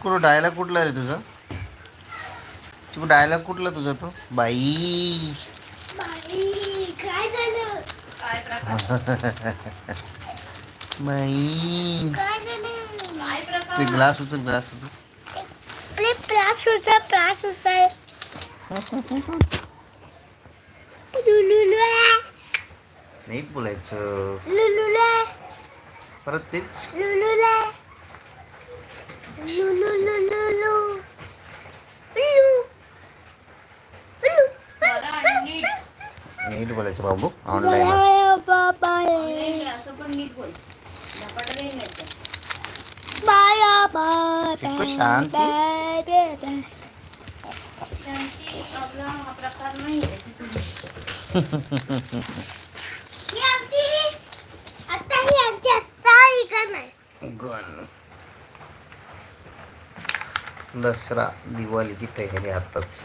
चिकू डायलॉग कुठला रे तुझा? चिकू डायलॉग कुठला तुझा तो? बाई. काय बाई. ते ग्लास उचल ग्लास उचल आपले प्रास होता. प्रास उसाय नाही बोलायचं. लुलुला परत तेच Lu lu lu lu lu. Lu. Lu. నీట్ పోలేసి బాబు ఆన్లైన్ సిక్కు శాంతి Gone. दसरा दिवाळीची तयारी आताच.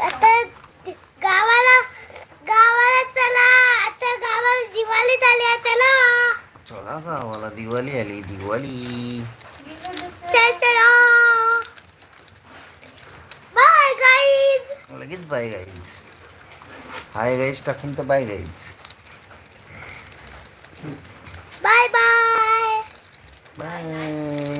आता गावाला गावाला चला. आता गावाला दिवाळीत आली आता ना चला गावाला दिवाळी आली दिवाळी. चल चला. बाय गाईज लगेच बाय गाईज हाय गाईज टाकून तर bye guys bye bye bye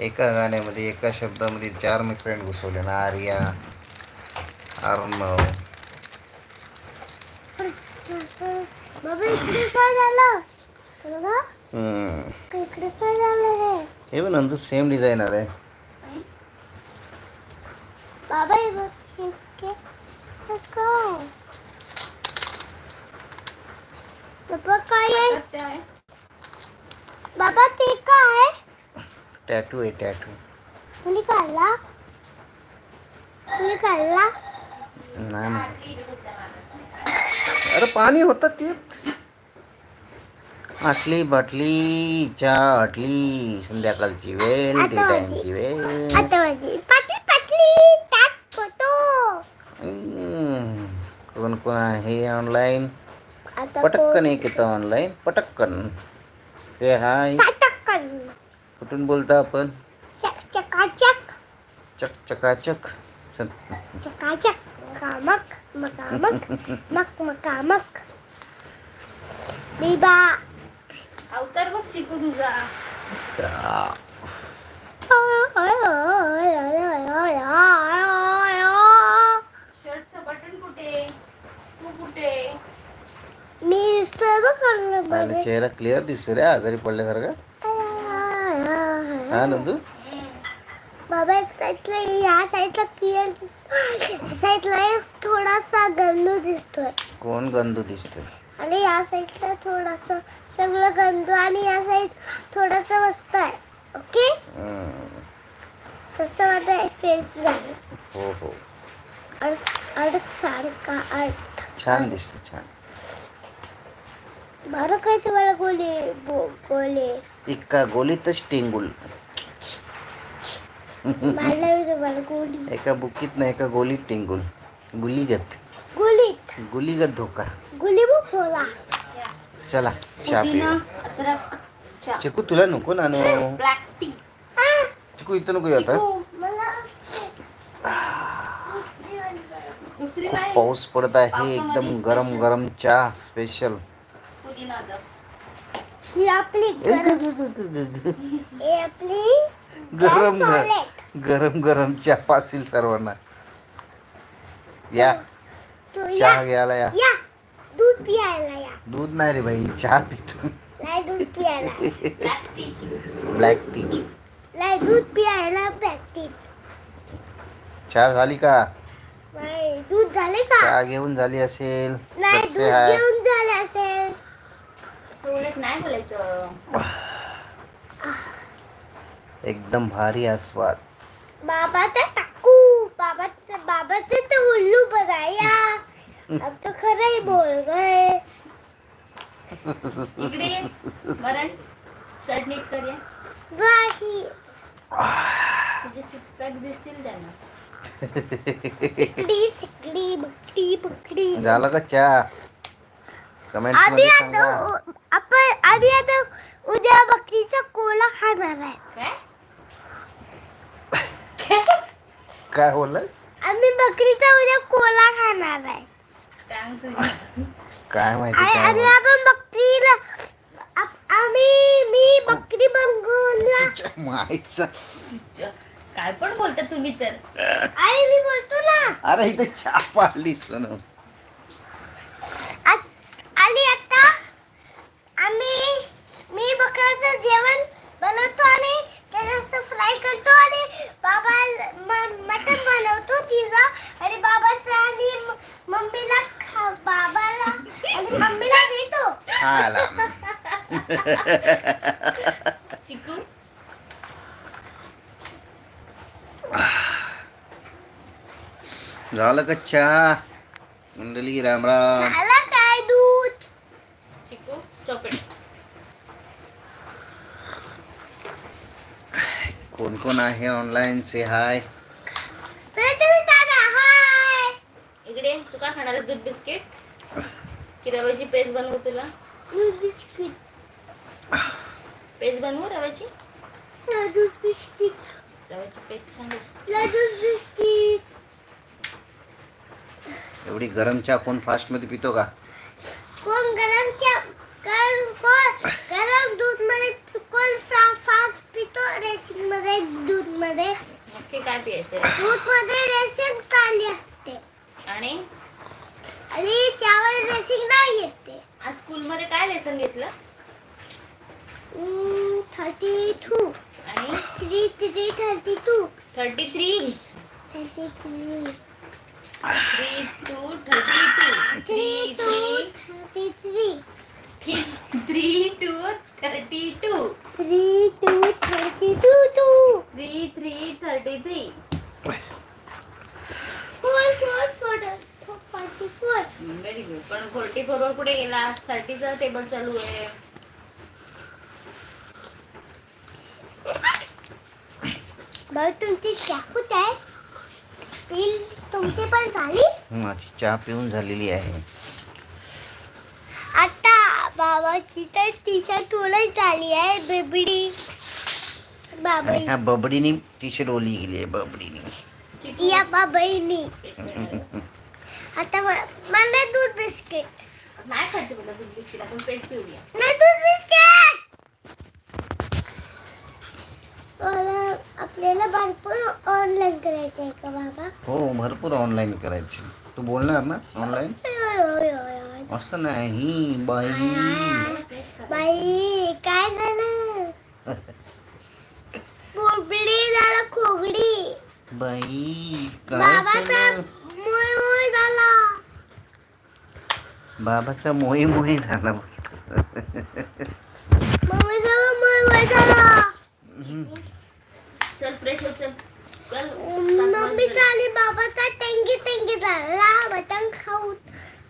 एका गाण्यामध्ये एका शब्दामध्ये चार मी फ्रेंड घुसवले ना आर्या अर्णव. हे. पण नंतर सेम डिझायनर आहे. बाबा ते काय टॅटू आहे टॅटू. कुणी काढला? कुणी काढला? नाही. माहिती. अरे पाणी होतं तेच आटली बाटली चहा आटली संध्याकाळची वेळ टी टाइमची वेळ. आता माझी पाटली पाटली टाक फोटो. हम्म. कोण कोण आहे ऑनलाईन आता पटक्कन एक येतं ऑनलाईन पटक्कन हे हाय. साटक्कन कुठून बोलता आपण? चक चकाचक. चक चकाचक. चकाचक मकामक मकामक मक मकामक. बिबा अवतार बघ चिकू तुझा. टा. शर्टचं बटन कुठे? तू कुठे? मी दिसतोय बघ चांगलं. चेहरा क्लिअर दिसतो रे आजारी पडल्यासारखा हा नंदू बाबा एक साईडला या साईडला क्लिअर दिसतोय या साईडला एक थोडासा गंदू दिसतोय कोण गंदू दिसतोय आणि या साईडला थोडासा सगळं गंदू आणि या साईड थोडासा मस्त आहे ओके हम्म. तसं माझा फेस झालं हो हो अडक अडक सारखा अडक छान दिसतो छान बरं काय तुम्हाला गोले गो- गोले एका गोलीतच टिंगुल. एका बुकीत ना एका गोलीत टिंगुल. गुलीगत. गोलीत. गुलीगत धोका. गोली बघ बोला चला चहा पिऊ चिकू तुला नको ना नो ब्लॅक टी. चिकू इथं नको येत काय? पाऊस पडत आहे. एकदम गरम गरम चहा स्पेशल ही आपली गरम ही आपली गरम. गरम गरम चहा पासील सर्वांना. या. तू या. चहा घ्यायला या. या. दूध पियायला या. दूध नाही रे भाई चहा पितो. नाही दूध पियायला. ब्लॅक टी ब्लॅक टी नाही दूध पियायला प्रॅक्टिस चहा झाली का? नाही दूध झाले का? चहा घेऊन झाली असेल. नाही कसे दूध आहे घेऊन झाले असेल. सोलट नाही बोलायचं. एकदम भारी आस्वाद बाबाचा टाकू. बाबाचा बाबाचं तर उल्लू बनाया अब तो खरं ही बोल गए. इकडे ये. बरं शर्ट नीट कर या. गाही तुझे सिक्स पॅक दिसतील त्यांना. सिकडी सिकडी बकडी बकडी. झालं का चहा? कमेंट्स आम्ही मध्ये आता सांगा. उ- आपण आम्ही आता उद्या बकरीचा कोला खाणार आहे. काय? काय बोललास? आम्ही बकरीचा उद्या कोला खाणार आहे. टांग तुझी काय माहिती आणि काय आणि बोल- आपण बकरीला आप- आम्ही मी बकरी बनवून तिच्या माईचा. तिच्या. काय पण बोलता तुम्ही तर. आणि मी बोलतो ना. अरे इथे चहा पाडली सोनू आ- आणि आता आम्ही मी जेवण बनवतो आणि त्याचं फ्राय करतो आणि बाबा म- मटण बनवतो तिचं. आणि बाबाचं आणि मम्मीला खा बाबाला आणि मम्मीला देतो. खायला. चिकू? झालं का चहा? मंडळी राम राम झालं काय दूध चिकू स्टॉप इट कोण आहे ऑनलाईन से हाय इकडे. तू काय खाणार आहे? दूध बिस्किट? की रव्याची पेस्ट बनवू तुला. दूध बिस्किट. पेस्ट बनवू रव्याची? दूध बिस्किट. रव्याची पेस्ट छान. दूध बिस्किट. एवढी गरम चहा कोण फास्टमध्ये पितो का? कोण गरम च्या गरम कोण? गरम दूधमध्ये फा- फास्ट पितो रेसिंगमध्ये दूधमध्ये. नक्की काय प्यायचंय दूधमध्ये रेसिंग चालली असते. आणि? आणि त्यावर रेसिंग नाही येते. आज स्कूलमध्ये काय लेसन घेतलं? थर्टी टू आणि? Three three thirty two thirty three thirty three three two thirty two three two three thirty three three two thirty two three two thirty two two three three thirty three four four four forty four very good पण forty four वर कुठे गेला? आज थर्टीचा table चालू आहे. भाऊ तुमची चाकूत आहे? तुमची पण झाली? माझी चहा पिऊन झालेली आहे. बाबाची तर टी शर्ट ओळख झाली आहे बेबडी। बाबा ह्या बबडीनी टी शर्ट ओली गेली आहे बबडीनी या बाबाईनी. आता म- मला दूध बिस्किट। नाही खायचं बोला दूध बिस्किट आपण पेस्ट पिऊया नाही दूध बिस्किट। मला आपल्याला भरपूर ऑनलाईन करायचं आहे का बाबा। हो भरपूर ऑनलाईन करायची तू बोलणार ना ऑनलाईन होय. असं नाही बाई. पेस्ट करा. बाई काय झालं? बोबडी झालं खोगडी बाई काय बाबाचा झालं? मोय मोय झाला. बाबाचा मोही मोही झाला. मम्मी झाला मोय मोय झाला. चिकू, चल फ्रेश हो चल. चल सात मम्मीचा वाजले. आणि बाबाचा टेंगी टेंगी झाला मटण खाऊन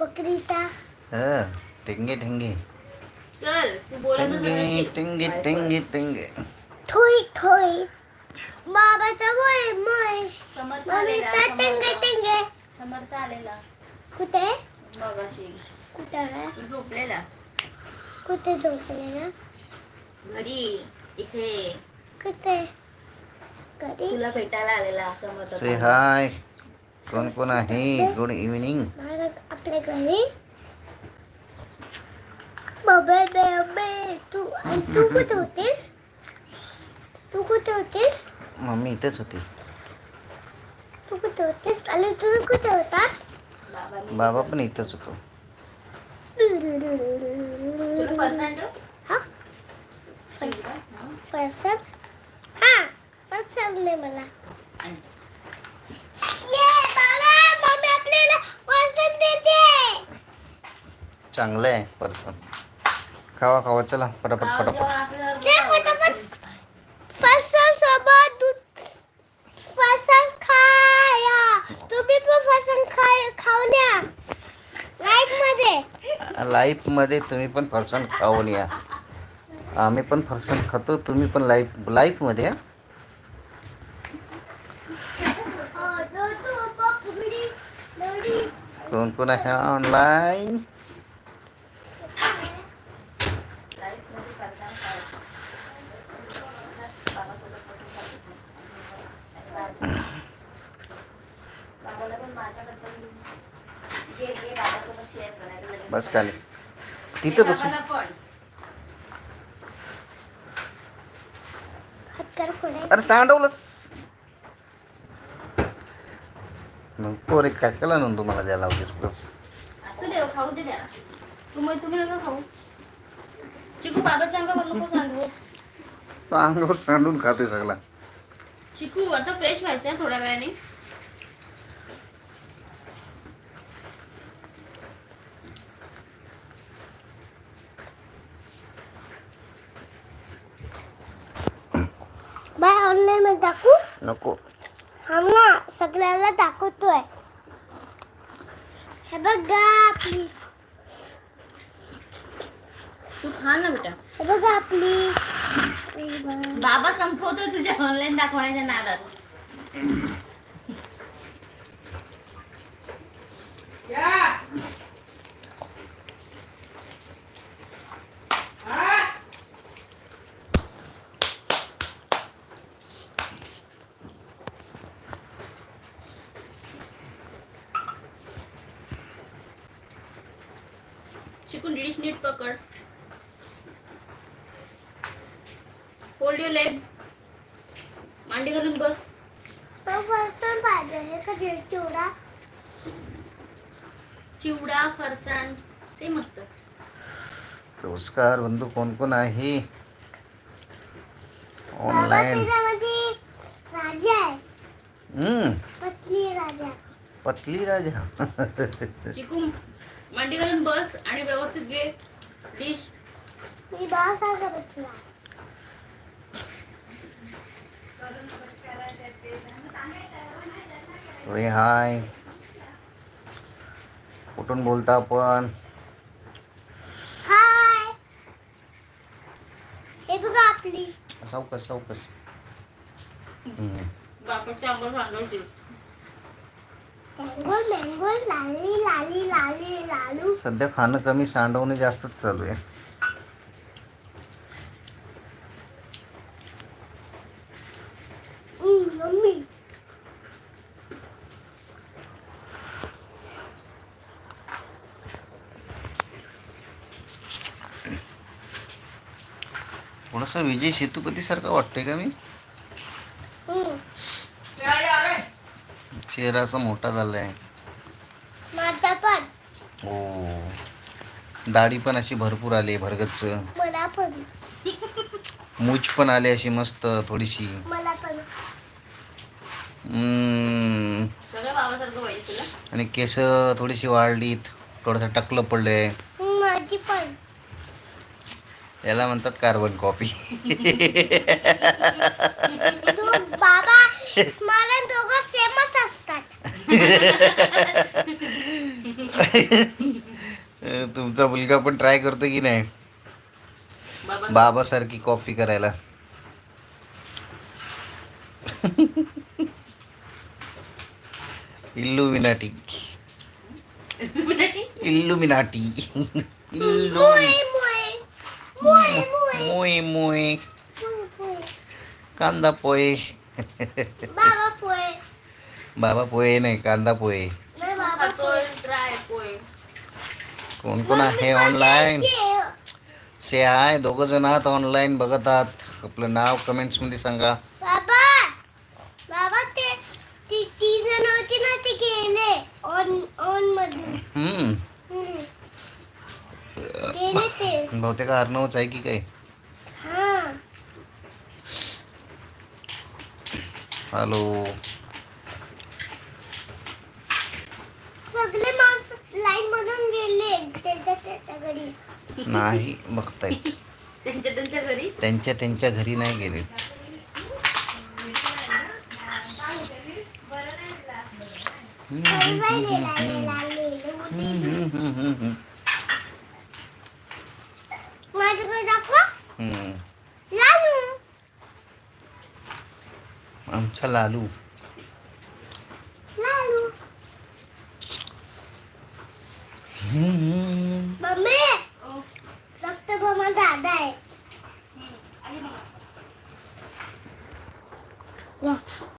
बकरीचा हा, टेंगे टेंगे. चल तू बोलत टेंगे टेंगे टेंगे टेंगे. थोई थोई. बाबाचा मोय मोय. समर्थ आलेला मम्मीचा टेंगे समर्थ. टेंगे समर्थ आलेला. कुठे? मगाशी. कुठे आहे? तू झोपलेलास? कुठे झोपलेला? घरी इथे. कुठे? घरी? तुला भेटायला आलेला समर्थ. से हाय कोण कोण आहे? गुड इव्हिनिंग मला आपल्या घरी? बाबा बाबा तू तू कुठे होतीस? तू कुठे होतीस? मम्मी इथेच होती. तू कुठे होतीस? आणि तुम्ही कुठे होता? बाबा पण इथंच होतो. हा पर्सन हा पर्सन नाही मला बाबा चांगलं आहे पर्सन खावा खावा चला पटापट पटापट फसल सोबत दूध फसल खाया तुम्ही पण फसल खाऊन या लाईफमध्ये लाईफमध्ये तुम्ही पण फरसाण खाऊन या आम्ही पण फरसाण खातो तुम्ही पण लाईफ लाईफमध्ये कोण कोण आहे ऑनलाईन बस खाली. तिथं बसून. अरे सांडवलंस. नको रे कशाला नंदू मला द्यायला लावतेस बस. असू दे खाऊ दे त्याला. तुम्ही तुम्ही नका खाऊ. चिकू बाबाच्या अंगावर नको तो अंगावर सांडून खातोय सगळा. चिकू आता फ्रेश व्हायचं आहे थोड्या वेळाने बाय ऑनलाईन मध्ये टाकू? नको. हा ना सगळ्याला दाखवतोय. हे बघा आपली. तू खा ना बेटा. हे बघा आपली. हे बघा. बाबा संपवतोय तुझ्या ऑनलाईन दाखवण्याच्या नादात. डिश नीट पकड होल्ड युअर लेग्स मांडी घालून बस तो फरसाण पाहिजे हे का चिवडा चिवडा फरसाण सेम असतं नमस्कार बंधू कोण कोण आहे ऑनलाईन राजा हम्म। पतली राजा। पतली राजा। चिकू मांडी घालून बस आणि व्यवस्थित घे. डिश. मी बासारखा बसला रे हाय. कुठून बोलता आपण. हाय. हे बघा आपली. सावकाश सावकाश. हम्म. बापटच्या अंगावर सांगायची मँगो मँगो लाली लाली लाली लालू सध्या खाणं कमी सांडवणे जास्तच चालू आहे. थोडंसं विजय सेतुपती सारखं वाटतंय का मी हम्म, चेहरा असा मोठा झाला आहे माझा पण. हो. दाढी पण अशी भरपूर आली आहे भरगच्च. मला पण. मूछ पण आली अशी मस्त थोडीशी. मला पण. आणि केस थोडीशी वाढलीत. थोडंसं टकलं माझी पण. याला म्हणतात कार्बन कॉपी. बाबा मला तुमचा मुलगा पण ट्राय करतो की नाही? बाबा बाबासारखी कॉफी करायला. इल्लुमिनाटी इल्लुमिनाटी मोय मोय. कांदा पोहे. बाबा पोहे नाही कांदा पोहे. कोण कोण आहे ऑनलाईन से हाय दोघं जण आहात ऑनलाईन बघत आहात. आपलं नाव कमेंट्समध्ये सांगा. बाबा बाबा ते ती ती जण होती ना ते गेले. ऑन ऑनमध्ये हम्म. हम्म. गेले ते. बहुतेक अर्णवच आहे की काय? हा. हॅलो नाही बघतायत. त्यांच्या त्यांच्या घरी? त्यांच्या घरी नाही गेले. आमचा लालू.